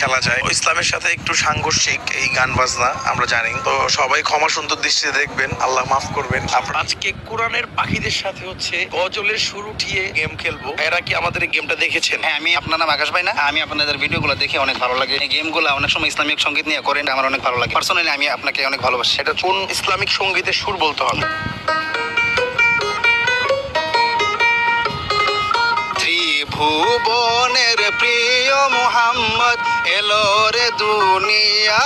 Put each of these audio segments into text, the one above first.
খেলা যায়। ইসলামের সাথে একটু সাংঘর্ষিক এই গান বাজনা আমরা জানি। তো সবাই ক্ষমা সুন্দর দৃষ্টিতে দেখবেন। আল্লাহ মাফ করবেন। আপনার আজকে কোরআনের পাখিদের সাথে হচ্ছে গজলের সুর উঠিয়ে গেম খেলব। এরা কি আমাদের এই গেমটা দেখেছেন? হ্যাঁ আমি আপনার নাম আকাশ ভাই না। আমি আপনাদের ভিডিও ভিডিওগুলো দেখে অনেক ভালো লাগে। এই গেমগুলো অনেক সময় ইসলামিক সংগীত নিয়ে করেন আমার অনেক ভালো লাগে। পার্সোনালি আমি আপনাকে অনেক ভালোবাসি। এটা কোন ইসলামিক সঙ্গীতের সুর বলতে হবে? ত্রিভুবনের প্রিয় মোহাম্মদ এলো রে দুনিয়া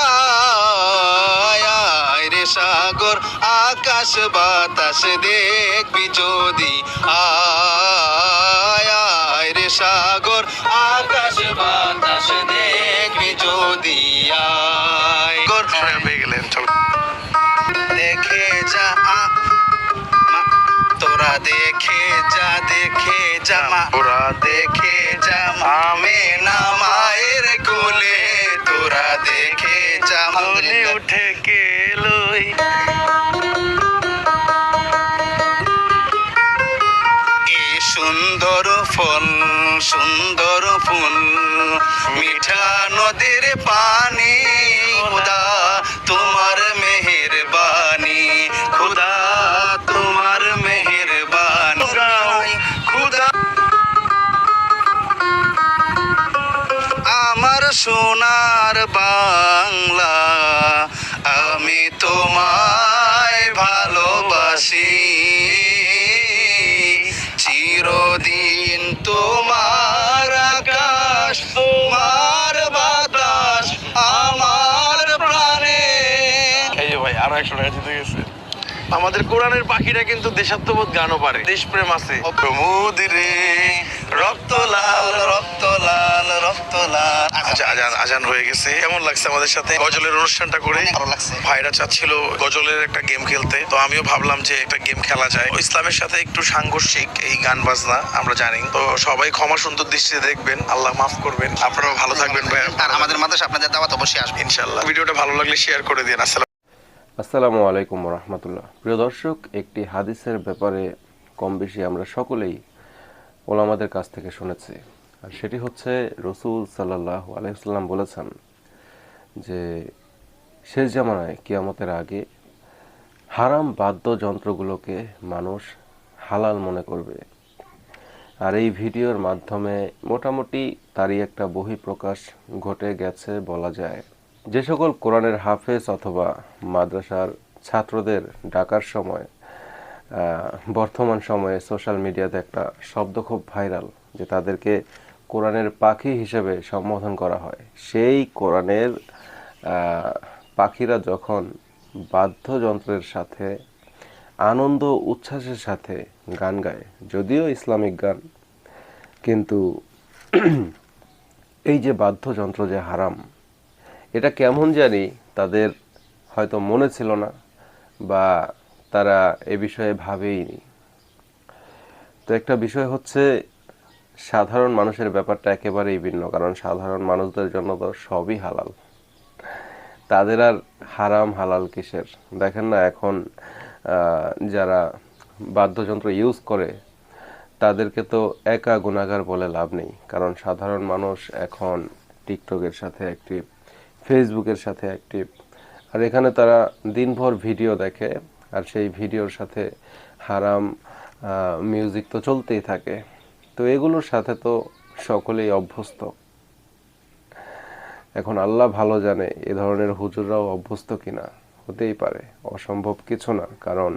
রে সাগর আকাশ বাতাস দেখবি যদি। আয় রে সাগর আকাশ বাতাস দেখবি যদি। হ্যাঁ, পেয়ে গেলেন চলো। দেখে যা তোরা দেখে যা দেখে যা মা ওরা দেখে মামে না মায়ের কোলে তোরা দেখে মনে উঠে গেলই এ সুন্দর ফল সুন্দর ফুল। মিঠা নদীর পানি সোনার বাংলা আমি তোমায় ভালোবাসি। চিরদিন তোমার আকাশ তোমার বাতাস আমার প্রাণে। এই ভাই আরও একশো টাকা জিতে গেছে। আমাদের কোরআনের পাখিরা কিন্তু দেশাত্মবোধ গানও পারে। দেশপ্রেম আছে। রক্ত আজান আজান হয়ে গেছে। কেমন লাগছে আমাদের সাথে? গজলের অনুষ্ঠানটা করে? ভালো লাগছে। ভাইরা চাচ্ছিল গজলের একটা গেম খেলতে। তো আমিও ভাবলাম যে একটা গেম খেলা যায়। ইসলামের সাথে একটু সাংঘর্ষিক এই গান বাজনা আমরা জানি। তো সবাই ক্ষমা সুন্দর দৃষ্টিতে দেখবেন। আল্লাহ মাফ করবেন। আপনারাও ভালো থাকবেন ভাই আর আমাদের মাদ্রাসা আপনাদের দাওয়াত অবশ্যই আসবে। ইনশাল্লাহ ভিডিওটা ভালো লাগলে শেয়ার করে দিন। আসসালাম। আসসালামু আলাইকুম রহমতুল্লাহ প্রিয় দর্শক একটি হাদিসের ব্যাপারে কম বেশি আমরা সকলেই ওলামাদের কাছ থেকে শুনেছি। আর সেটি হচ্ছে রসুল সাল্লাহ আলাইসাল্লাম বলেছেন যে শেষ জামানায় কিয়ামতের আগে হারাম বাদ্যযন্ত্রগুলোকে মানুষ হালাল মনে করবে। আর এই ভিডিওর মাধ্যমে মোটামুটি তারই একটা বহিঃপ্রকাশ ঘটে গেছে বলা যায়। যে সকল কোরআনের হাফেজ অথবা মাদ্রাসার ছাত্রদের ডাকার সময় বর্তমান সময়ে সোশ্যাল মিডিয়াতে একটা শব্দ খুব ভাইরাল যে তাদেরকে কোরআনের পাখি হিসেবে সম্বোধন করা হয়। সেই কোরআনের পাখিরা যখন বাদ্যযন্ত্রের সাথে, আনন্দ উচ্ছ্বাসের সাথে গান গায়, যদিও ইসলামিক গান, কিন্তু এই যে বাদ্যযন্ত্র যে হারাম, এটা কেমন জানি তাদের হয়তো মনে ছিল না বা তারা এ বিষয়ে ভাবেইনি তো একটা বিষয় হচ্ছে সাধারণ মানুষের ব্যাপারটা একেবারেই ভিন্ন, কারণ সাধারণ মানুষদের জন্য তো সবই হালাল। তাদের আর হারাম হালাল কিসের? দেখেন না এখন যারা বাদ্যযন্ত্র ইউজ করে, তাদেরকে তো একা গুণাগার বলে লাভ নেই। কারণ সাধারণ মানুষ এখন টিকটকের সাথে অ্যাক্টিভ ফেসবুকের সাথে অ্যাক্টিভ আর এখানে তারা দিনভর ভিডিও দেখে, আর সেই ভিডিওর সাথে হারাম মিউজিক তো চলতেই থাকে। তো এগুলোর সাথে তো সকলেই অভ্যস্ত। এখন আল্লাহ ভালো জানে এ ধরনের হুজুররাও অভ্যস্ত কিনা। হতেই পারে, অসম্ভব কিছু না, কারণ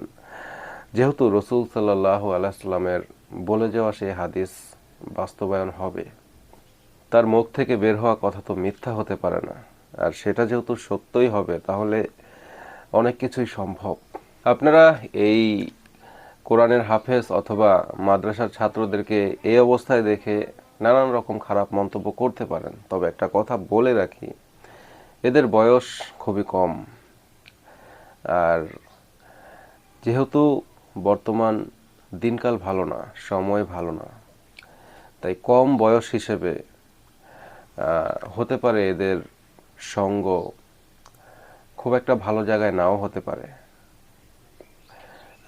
যেহেতু রসুল সাল্লাহ আলাইসাল্লামের বলে যাওয়া সেই হাদিস বাস্তবায়ন হবে, তার মুখ থেকে বের হওয়া কথা তো মিথ্যা হতে পারে না। আর সেটা যেহেতু সত্যই হবে, তাহলে অনেক কিছুই সম্ভব। আপনারা এই কোরআনের হাফেজ অথবা মাদ্রাসার ছাত্রদেরকে এই অবস্থায় দেখে নানান রকম খারাপ মন্তব্য করতে পারেন। তবে একটা কথা বলে রাখি, এদের বয়স খুবই কম। আর যেহেতু বর্তমান দিনকাল ভালো না, সময় ভালো না, তাই কম বয়স হিসেবে হতে পারে এদের সঙ্গ খুব একটা ভালো জায়গায় নাও হতে পারে।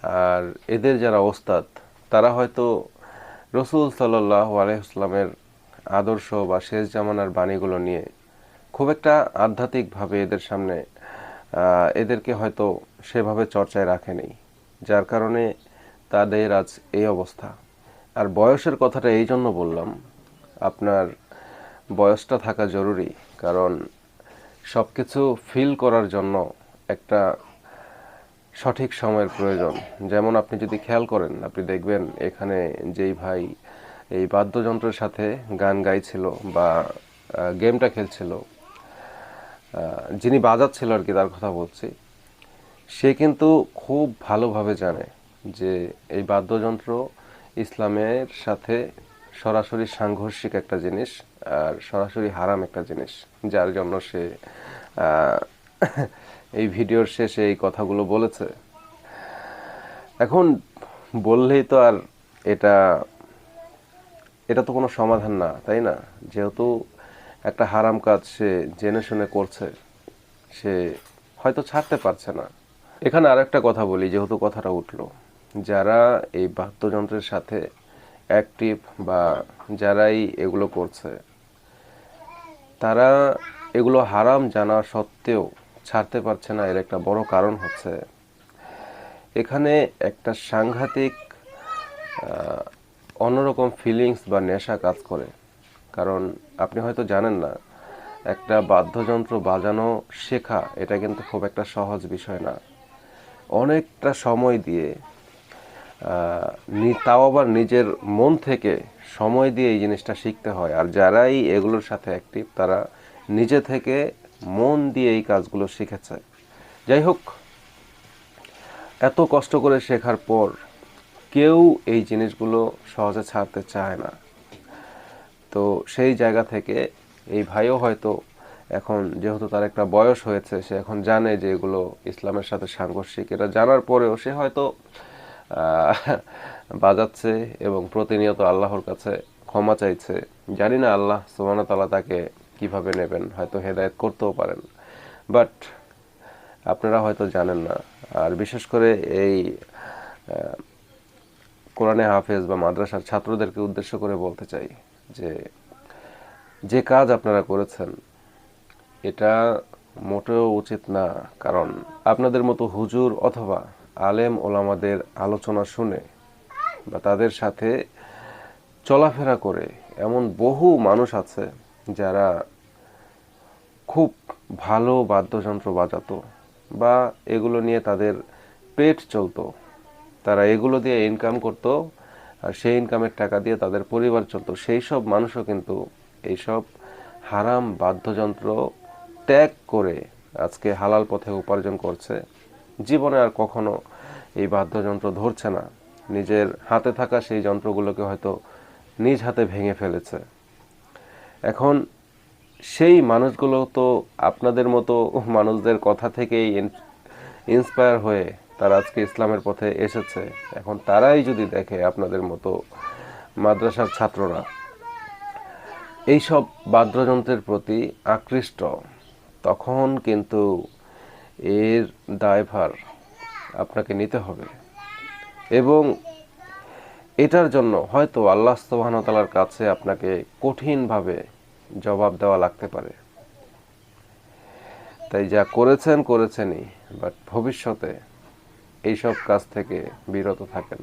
আর এদের যারা ওস্তাদ, তারা হয়তো রসুল সাল্লাহ আলহিসলামের আদর্শ বা শেষ জামানার বাণীগুলো নিয়ে খুব একটা আধ্যাত্মিকভাবে এদের সামনে এদেরকে হয়তো সেভাবে চর্চায় রাখেনি, যার কারণে তাদের আজ এই অবস্থা। আর বয়সের কথাটা এই জন্য বললাম, আপনার বয়সটা থাকা জরুরি, কারণ সব কিছু ফিল করার জন্য একটা সঠিক সময়ের প্রয়োজন। যেমন আপনি যদি খেয়াল করেন, আপনি দেখবেন এখানে যেই ভাই এই বাদ্যযন্ত্রের সাথে গান গাইছিল বা গেমটা খেলছিল যিনি বাজাচ্ছিল আর কি তার কথা বলছি, সে কিন্তু খুব ভালোভাবে জানে যে এই বাদ্যযন্ত্র ইসলামের সাথে সরাসরি সাংঘর্ষিক একটা জিনিস আর সরাসরি হারাম একটা জিনিস, যার জন্য সে এই ভিডিওর শেষে এই কথাগুলো বলেছে। এখন বললেই তো আর এটা এটা তো কোনো সমাধান না, তাই না? যেহেতু একটা হারাম কাজ সে জেনে শুনে করছে, সে হয়তো ছাড়তে পারছে না। এখানে আর একটা কথা বলি, যেহেতু কথাটা উঠল। যারা এই বাদ্যযন্ত্রের সাথে অ্যাক্টিভ বা যারাই এগুলো করছে, তারা এগুলো হারাম জানা সত্ত্বেও ছাড়তে পারছে না, এর একটা বড় কারণ হচ্ছে এখানে একটা সাংঘাতিক অন্যরকম ফিলিংস বা নেশা কাজ করে। কারণ আপনি হয়তো জানেন না, একটা বাদ্যযন্ত্র বাজানো শেখা, এটা কিন্তু খুব একটা সহজ বিষয় না। অনেকটা সময় দিয়ে তাও আবার নিজের মন থেকে সময় দিয়ে এই জিনিসটা শিখতে হয়। আর যারাই এগুলোর সাথে অ্যাক্টিভ তারা নিজে থেকে মন দিয়ে এই কাজগুলো শিখেছে। যাই হোক, এত কষ্ট করে শেখার পর কেউ এই জিনিসগুলো সহজে ছাড়তে চায় না। তো সেই জায়গা থেকে এই ভাইও হয়তো এখন যেহেতু তার একটা বয়স হয়েছে, সে এখন জানে যে এগুলো ইসলামের সাথে সাংঘর্ষিক। এটা জানার পরেও সে হয়তো বাজাচ্ছে এবং প্রতিনিয়ত আল্লাহর কাছে ক্ষমা চাইছে। জানি না আল্লাহ ওয়া তাকে কীভাবে নেবেন, হয়তো হেদায়েত করতেও পারেন। বাট আপনারা হয়তো জানেন না। আর বিশেষ করে এই কোরআনে হাফেজ বা মাদ্রাসার ছাত্রদেরকে উদ্দেশ্য করে বলতে চাই যে যে কাজ আপনারা করেছেন, এটা মোটেও উচিত না। কারণ আপনাদের মতো হুজুর অথবা আলেম ওলামাদের আলোচনা শুনে বা তাদের সাথে চলাফেরা করে এমন বহু মানুষ আছে যারা খুব ভালো বাদ্যযন্ত্র বাজাতো বা এগুলো নিয়ে তাদের পেট চলতো, তারা এগুলো দিয়ে ইনকাম করতো আর সেই ইনকামের টাকা দিয়ে তাদের পরিবার চলতো, সেই সব মানুষও কিন্তু এইসব হারাম বাদ্যযন্ত্র ত্যাগ করে আজকে হালাল পথে উপার্জন করছে। জীবনে আর কখনো এই বাদ্যযন্ত্র ধরছে না। নিজের হাতে থাকা সেই যন্ত্রগুলোকে হয়তো নিজ হাতে ভেঙে ফেলেছে। এখন সেই মানুষগুলো তো আপনাদের মতো মানুষদের কথা থেকেই ইন্সপায়ার হয়ে তারা আজকে ইসলামের পথে এসেছে। এখন তারাই যদি দেখে আপনাদের মতো মাদ্রাসার ছাত্ররা। এইসব বাদ্যযন্ত্রের প্রতি আকৃষ্ট, তখন কিন্তু এর দায়ভার আপনাকে নিতে হবে। এবং এটার জন্য হয়তো আল্লাহ সোহানতালার কাছে আপনাকে কঠিনভাবে জবাব দেওয়া লাগতে পারে। তাই যা করেছেন, করেছেনই বাট ভবিষ্যতে এইসব কাজ থেকে বিরত থাকেন।